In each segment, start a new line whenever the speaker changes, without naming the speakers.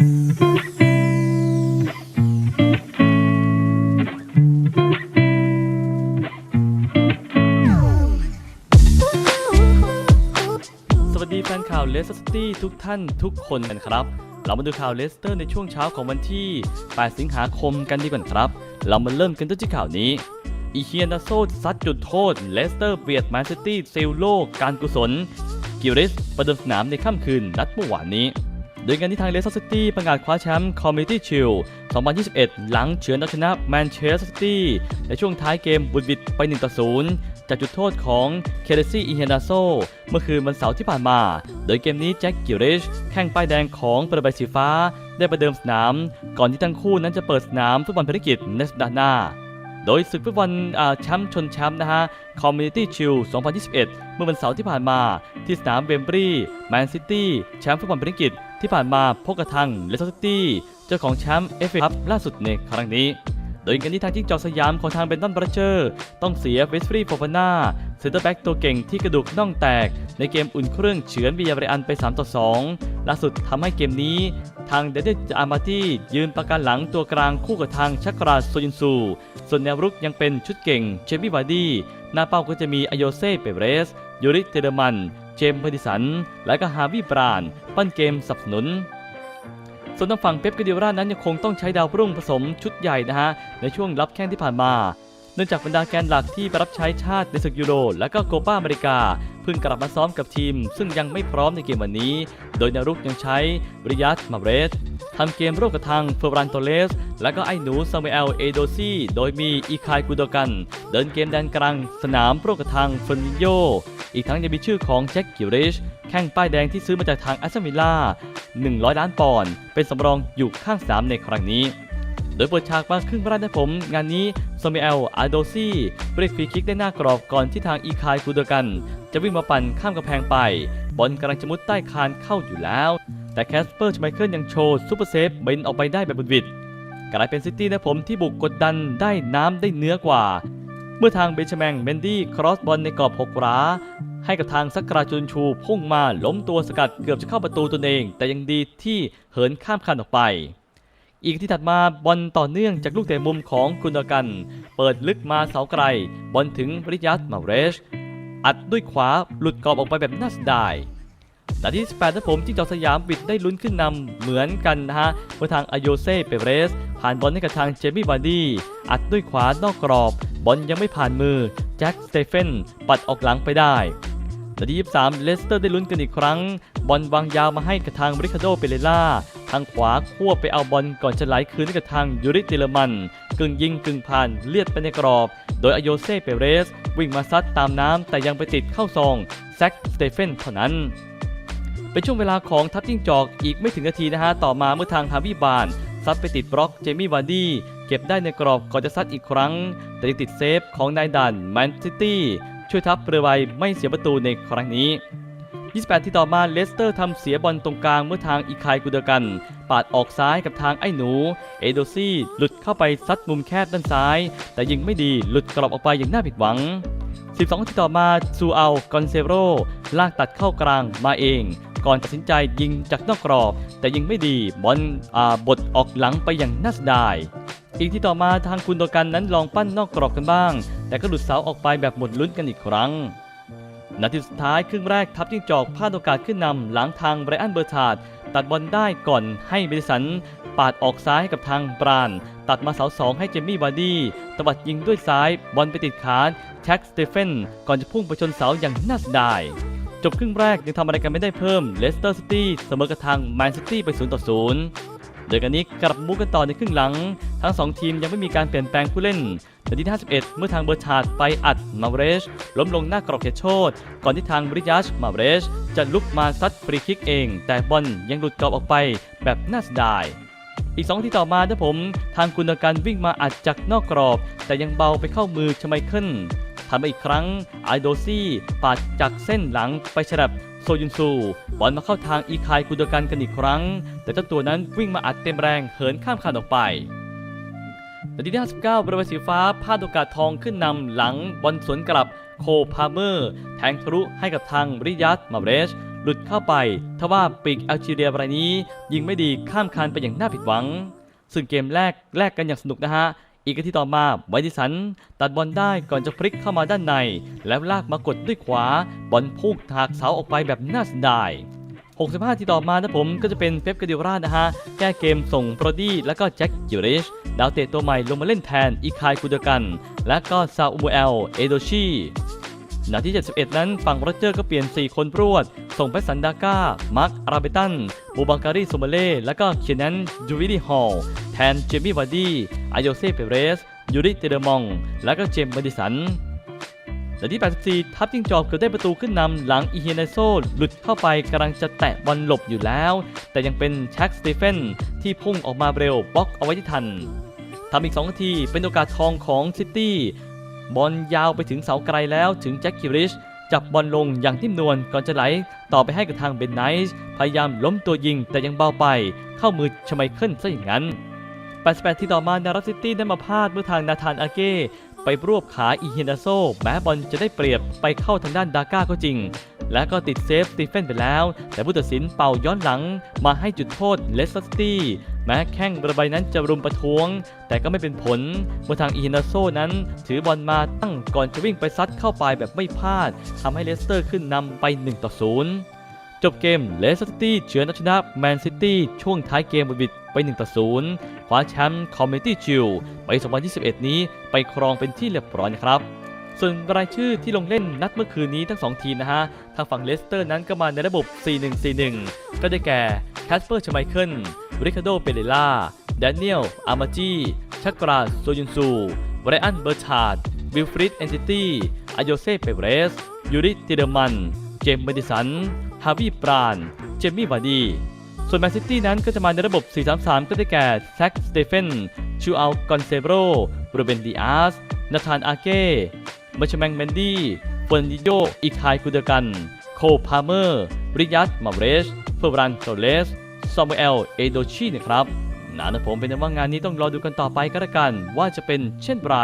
สวัสดีแฟนข่าวเลสเตอร์ซิตี้ทุกท่านทุกคนกันครับ เรามาดูข่าวเลสเตอร์ในช่วงเช้าของวันที่ 8 สิงหาคมกันดีกว่าครับ เรามาเริ่มกันต้นที่ข่าวนี้อีเคียนาโซซัดจุดโทษ เลสเตอร์เบียดแมนซิตี้ซิลโลการกุศล กิริสประเดิมสนามในค่ำคืนนัดเมื่อวานนี้ โดยการที่ทางเลสเตอร์ซิตี้ประกาศคว้าแชมป์คอมมิตี้ชิล2021 หลังเฉือนเอาชนะแมนเชสเตอร์ซิตี้ในช่วงท้ายเกมบุดบิดไป1ต่อ0จากจุดโทษของเคเดซี่อีเฮนาโซเมื่อคืนวันเสาร์ที่ผ่านมา โดยเกมนี้แจ็คกิลริชแข้งป้ายแดงของประใบสีฟ้า ได้ประเดิมสนาม ก่อนที่ทั้งคู่นั้นจะเปิดสนามฟุตบอลภารกิจในสัปดาห์หน้าโดยศึกฟุตบอลแชมป์ชนแชมป์นะฮะ Community Shield 2021 เมื่อวันเสาร์ที่ผ่านมา ที่สนามเวมบรีแมนซิตี้แชมป์ฟุตบอลภารกิจ ที่ผ่านมาพบกระทั่งเลสเตอร์ซิตี้เจ้าของแชมป์เอฟเอคัพล่าสุดในครั้งนี้ โดยการที่ทางจิ้งจอกสยามของทางเบนตันบรัชเชอร์ ต้องเสียเวสฟรีโฟฟาน่าเซนเตอร์แบ็กตัวเก่งที่กระดูกน่องแตก ในเกมอุ่นเครื่องเฉือนบียาเรอันไป3ต่อ2ล่าสุดทำให้เกมนี้ ทางเดเดอามาตี้ยืนประกันหลังตัวกลางคู่กับทางชักราโซยินซู ส่วนแนวรุกยังเป็นชุดเก่งเชมี่วาร์ดี้หน้าเป้าก็จะมีอโยเซ่เปเรสยูริเทเดมัน เจมส์พดิสัน และก็ฮาวิบราน ปั้นเกมสนับสนุน ส่วนทางฝั่งเป๊ปกาเดียร่านั้นยังคงต้องใช้ดาวรุ่งผสมชุดใหญ่นะฮะ ในช่วงรับแข้งที่ผ่านมา เนื่องจากบรรดาแกนหลักที่ไปรับใช้ชาติในศึกยูโรและก็โกปาอเมริกา เพิ่งกลับมาซ้อมกับทีม ซึ่งยังไม่พร้อมในเกมวันนี้ โดยนารุกยังใช้ริยัตมาเรส ทำเกมร่วมกับทางเฟอร์รันโตเลส และก็ไอ้หนูซามูเอลเอโดซีโดยมีอีคายกูโดกัน เดินเกมแดนกลางสนามร่วมกับทางเฟอร์นิโย อีกทั้งยังมีชื่อของแจ็คกิลริชแข้งป้ายแดงที่ซื้อมาจากทางแอสตันวิลล่า 100 ล้านปอนด์เป็นสำรองอยู่ข้างสนามในครั้งนี้ โดยเปิดฉากมาครึ่งแรกนะผม งานนี้ซามิเอลอาโดซี่เบรกฟรีคิกได้หน้ากรอบก่อนที่ทางอีคายกูเดกัน จะวิ่งมาปั่นข้ามกำแพงไป บอลกำลังจะมุดใต้คานเข้าอยู่แล้ว แต่แคสเปอร์ชไมเคิลยังโชว์ซูเปอร์เซฟเบนออกไปได้แบบบุดวิดกลายเป็นซิตี้นะผมที่บุกกดดันได้น้ำได้เนื้อกว่า เมื่อทางเบนชแมงเมนดี้ครอสบอลในกรอบหกหราให้กับทางสักราจุนชูพุ่งมาล้มตัวสกัดเกือบจะเข้าประตูตนเอง แต่ยังดีที่เหินข้ามคันออกไป อีกที่ถัดมาบอลต่อเนื่องจากลูกเตะมุมของกุนดกัน เปิดลึกมาเสาไกล บอลถึงริยัตมาเรช อัดด้วยขวาหลุดกรอบออกไปแบบน่าเสียดาย นาทีที่18นะผมที่จอกสยามบิดได้ลุ้นขึ้นนำเหมือนกันนะฮะเมื่อทางอโยเซ่เปเรส ผ่านบอลให้กับทางเจมี่วาร์ดี้อัดด้วยขวานอกกรอบ บอลยังไม่ผ่านมือแจ็คสเตเฟนปัดออกหลังไปได้นาที23 เลสเตอร์ได้ลุ้นกันอีกครั้ง บอลวางยาวมาให้กับทางริคาโดเปเรล่า ทางขวาควบไปเอาบอลก่อนจะไหลคืนให้กับทางยูริติเลมัน กึ่งยิงกึ่งผ่านเลียดไปในกรอบ โดยอโยเซ่เปเรส วิ่งมาซัดตามน้ำแต่ยังไปติดเข้าซองแซคสเตเฟนเท่านั้น เป็นช่วงเวลาของทัพจิ้งจอกอีกไม่ถึงนาทีนะฮะ ต่อมาเมื่อทางฮาวิบานซัดไปติดบล็อกเจมี่วาร์ดี้เก็บได้ในกรอบก่อนจะซัดอีกครั้ง แต่ยังติดเซฟของนายดันแมนซิตี้ช่วยทัพเรือใบไม่เสียประตูในครั้งนี้ 28 ที่ต่อมาเลสเตอร์ทำเสียบอลตรงกลางเมื่อทางอีคายกูเดกัน ปาดออกซ้ายกับทางไอ้หนู เอโดซี่หลุดเข้าไปซัดมุมแคบด้านซ้าย แต่ยิงไม่ดีหลุดกรอบออกไปอย่างน่าผิดหวัง 12 ที่ต่อมาซูเอัลกอนเซโรลากตัดเข้ากลางมาเอง ก่อนตัดสินใจยิงจากนอกกรอบ แต่ยิงไม่ดีบอลอาบดออกหลังไปอย่างน่าเสียดายอีกที่ต่อมาทางคุณโดกันนั้นลองปั้นนอกกรอบกันบ้าง แต่ก็หลุดเสาออกไปแบบหมดลุ้นกันอีกครั้งนาทีสุดท้ายครึ่งแรกทัพจิ้งจอกพลาดโอกาสขึ้นนำหลังทางไบรอันเบอร์ทาร์ดตัดบอลได้ก่อนให้เบดิสัน ปาดออกซ้ายให้กับทางบราน ตัดมาเสาสองให้เจมี่วาร์ดี้ตวัดยิงด้วยซ้ายบอลไปติดขาแท็กสเตเฟนก่อนจะพุ่งไปชนเสาอย่างน่าเสียดาย จบครึ่งแรกยังทำอะไรกันไม่ได้เพิ่มเลสเตอร์ซิตี้เสมอกับทางแมนซิตี้ไป0ต่อ0โดยกันนี้กลับมุกกันต่อในครึ่งหลัง ทั้ง 2 ทีมยังไม่มีการเปลี่ยนแปลงผู้เล่นนาทีที่51 เมื่อทางเบอร์ชาร์ดไปอัดมาเรช ล้มลงหน้ากรอบเขตโทษก่อนที่ทางบริยัชมาเรช จะลุกมาซัดฟรีคิกเอง แต่บอลยังหลุดกรอบออกไปแบบน่าเสียดายอีก2ที่ต่อมานะผม ทางกุนการวิ่งมาอัดจากนอกกรอบ แต่ยังเบาไปเข้ามือชไมเคิล ทำอีกครั้งไอโดซี่ปาดจากเส้นหลังไปฉลับโซยุนซู บอลมาเข้าทางอีคายกุนการกันอีกครั้ง แต่เจ้าตัวนั้นวิ่งมาอัดเต็มแรงเหินข้ามคานออกไปนาทีที่59บริเวณสีฟ้าพลาดโอกาสทองขึ้นนำหลังบอลสวนกลับโคพาเมอร์ แทงทะลุให้กับทางริยัตมาเรช หลุดเข้าไป ทว่าปีกแอลจีเรียรายนี้ ยิงไม่ดีข้ามคานไปอย่างน่าผิดหวัง ซึ่งเกมแรกแลกกันอย่างสนุกนะฮะ อีกนที่ต่อมาไวดิสันตัดบอลได้ก่อนจะพลิกเข้ามาด้านใน แล้วลากมากดด้วยขวา บอลพุ่งถากเสาออกไปแบบน่าเสียดาย 65 ทีต่อมานะผมก็จะเป็นเป๊ปกาดิโอรานะฮะ แก้เกมส่งโปรดี้และก็แจ็คกิริชดาวเตะตัวใหม่ลงมาเล่นแทนอีคายกูเดกัน และก็ซาอูเอลเอโดชีนาที 71 นั้นฝั่งโรเจอร์ก็เปลี่ยน 4 คนรวด ส่งไปสันดาก้า มาร์ค อาราเบตันบูบังการีโซมาเล่ และก็เคียนันจูวิดีฮอลแทนเจมี่วาร์ดี้อายโยเซ่เปเรส ยูริเตเดมอง และก็เจมส์บันดิสันนาที่ 84 ทัพจิ้งจอกเกือบได้ประตูขึ้นนำหลังอีเฮเนโซหลุดเข้าไปกำลังจะแตะบอลหลบอยู่แล้ว แต่ยังเป็นแช็กสเตเฟนที่พุ่งออกมาเร็วบล็อกเอาไว้ที่ทันทำอีก2นาทีเป็นโอกาสทองของซิตี้บอลยาวไปถึงเสาไกลแล้วถึงแจ็คกิริช จับบอลลงอย่างนิ่มนวลก่อนจะไหล ต่อไปให้กับทางเบนไนส์พยายามล้มตัวยิงแต่ยังเบาไป เข้ามือชไมเคิลซะอย่างนั้น 88 ที่ต่อมานารัสซิตี้ได้มาพลาดเมื่อทางนาธานอาเก้ไปรวบขาอีเฮนาโซแม้บอลจะได้เปรียบไปเข้าทางด้านดาก้าก็จริง และก็ติดเซฟสตีเฟนไปแล้ว แต่ผู้ตัดสินเป่าย้อนหลังมาให้จุดโทษเลสเตอร์ซิตี้แม้แข้งระบายนั้นจะรุมประท้วง แต่ก็ไม่เป็นผลเมื่อทางอีนาโซนั้น ถือบอลมาตั้งก่อนจะวิ่งไปซัดเข้าไปแบบไม่พลาดทำให้เลสเตอร์ขึ้นนำไป1ต่อ0จบเกมเลสเตอร์ซิตี้เฉือนเอาชนะแมนซิตี้ช่วงท้ายเกมบุบิดไป1ต่อ0คว้าแชมป์คอมมิตี้ชิลไป 2021 นี้ไปครองเป็นที่เรียบร้อยนะครับ ส่วนรายชื่อที่ลงเล่นนัดเมื่อคืนนี้ทั้ง 2 ทีมนะฮะ ทางฝั่งเลสเตอร์นั้นก็มาในระบบ 4-1-4-1 ก็ได้แก่แคสเปอร์ชไมเคิลริคาโดเปเรล่าแดเนียลอามาจีชักราโซยุนซูไบรอันเบอร์ชาร์ดวิลฟริดเอนซิตี้อโยเซ่เปเรส ยูริติเดอร์มัน เจมส์เมดิสัน ฮาวิปราน เจมี่วาร์ดี ส่วนแมนซิตี้นั้นก็จะมาในระบบ 4-3-3 ก็ได้แก่แซคสเตเฟน ชูอัลกอนเซโบรโรเบนดิอาสนาธานอาเก้ มชแมงเมนดี้เฟอร์นิโดอิคายคูเดกัน โคพาเมอร์ ริยัตมาเรชเฟอร์รันโตเลสซามูเอล เอโดชีนะครับนานะผมเป็นว่างานนี้ต้องรอดูกันต่อไปก็แล้วกันว่าจะเป็นเช่นไร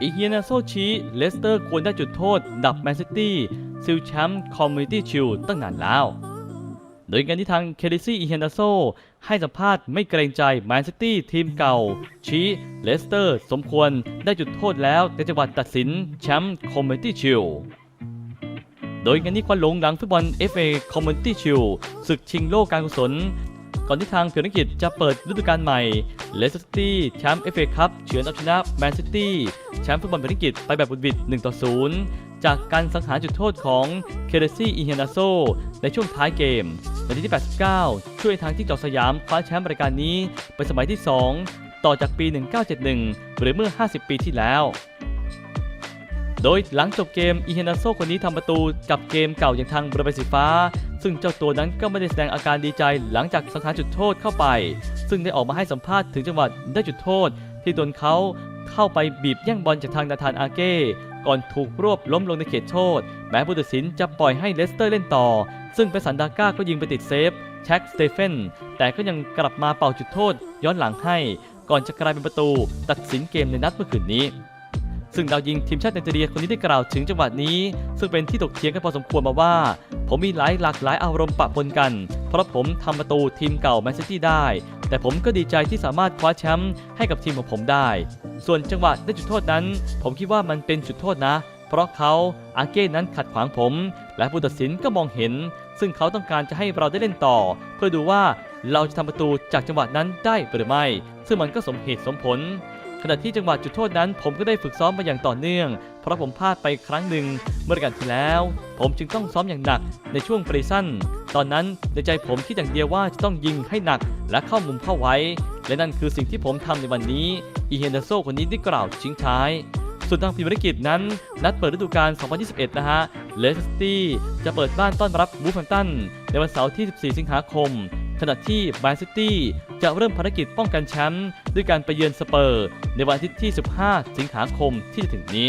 อีเฮียนาโซชีเลสเตอร์ควรได้จุดโทษ ดับแมนซิตี้ซิลแชมป์คอมมูนิตี้ชิลตั้งนานแล้ว โดยการที่ทางเคลิซี่อีเฮียนาโซให้สัมภาษณ์ไม่เกรงใจแมนซิตี้ทีมเก่า ชี้เลสเตอร์ สมควรได้จุดโทษแล้วในจังหวัดตัดสินแชมป์คอมมูนิตี้ชิลโดยงานนี้ควันหลงหลังฟุตบอล FA Community Shield ศึกชิงโลกการกุศล ก่อนที่ทางเพียงอังกฤษจะเปิดฤดูกาลใหม่เลสเตอร์ซิตี้แชมป์ FA คัพเฉือนเอาชนะแมนซิตี้แชมป์ฟุตบอลเพียงอังกฤษไปแบบบุดบิด1ต่อ0 จากการสังหารจุดโทษของเคเรซี่อีเฮนาโซในช่วงท้ายเกมนาทีที่ 89 ช่วยทางที่จอสยามคว้าแชมป์รายการนี้เป็นสมัยที่ 2 ต่อจากปี 1971 หรือเมื่อ 50 ปีที่แล้ว โดยหลังจบเกมอีเฮนาโซคนนี้ทำประตูกับเกมเก่าอย่างทางบริเวณสีฟ้า ซึ่งเจ้าตัวนั้นก็ไม่ได้แสดงอาการดีใจหลังจากสังหารจุดโทษเข้าไป ซึ่งได้ออกมาให้สัมภาษณ์ถึงจังหวัดได้จุดโทษ ที่โดนเขาเข้าไปบีบแย่งบอลจากทางนาธานอาเก้ ก่อนถูกรวบล้มลงในเขตโทษ แม้ผู้ตัดสินจะปล่อยให้เลสเตอร์เล่นต่อ ซึ่งเป็นสันดาก้าก็ยิงไปติดเซฟแช็กสเตเฟนแต่ก็ยังกลับมาเป่าจุดโทษ ย้อนหลังให้ ก่อนจะกลายเป็นประตู ตัดสินเกมในนัดเมื่อคืนนี้ ซึ่งดาวยิงทีมชาติไนจีเรียคนนี้ได้กล่าวถึงจังหวะนี้ ซึ่งเป็นที่ถกเถียงกันพอสมควรมาว่า ผมมีหลายหลากหลายอารมณ์ปะปนกัน เพราะผมทำประตูทีมเก่าแมนซิตี้ได้ แต่ผมก็ดีใจที่สามารถคว้าแชมป์ให้กับทีมของผมได้ ส่วนจังหวะได้จุดโทษนั้น ผมคิดว่ามันเป็นจุดโทษนะ เพราะเขาอาเก้นั้นขัดขวางผม และผู้ตัดสินก็มองเห็น ซึ่งเขาต้องการจะให้เราได้เล่นต่อ เพื่อดูว่าเราจะทำประตูจากจังหวะนั้นได้หรือไม่ ซึ่งมันก็สมเหตุสมผล ขณะที่จังหวะจุดโทษนั้น ผมก็ได้ฝึกซ้อมมาอย่างต่อเนื่อง เพราะผมพลาดไปครั้งหนึ่งเมื่อการที่แล้ว ผมจึงต้องซ้อมอย่างหนักในช่วงปรีสั้นตอนนั้นในใจผมคิดอย่างเดียวว่าจะต้องยิงให้หนักและเข้ามุมเข้าไว้ และนั่นคือสิ่งที่ผมทำในวันนี้อีเฮนเดโซคนนี้ได้กล่าวทิ้งท้ายส่วนทางพิมพ์กิจนั้น นัดเปิดฤดูกาล 2021 นะฮะ เลสเตอร์จะเปิดบ้านต้อนรับบูฟแฟมตัน ในวันเสาร์ที่ 14 สิงหาคม ขณะที่แมนซิตี้จะเริ่มภารกิจป้องกันแชมป์ด้วยการไปเยือนสเปอร์ ในวันอาทิตย์ที่ 15 สิงหาคมที่จะถึงนี้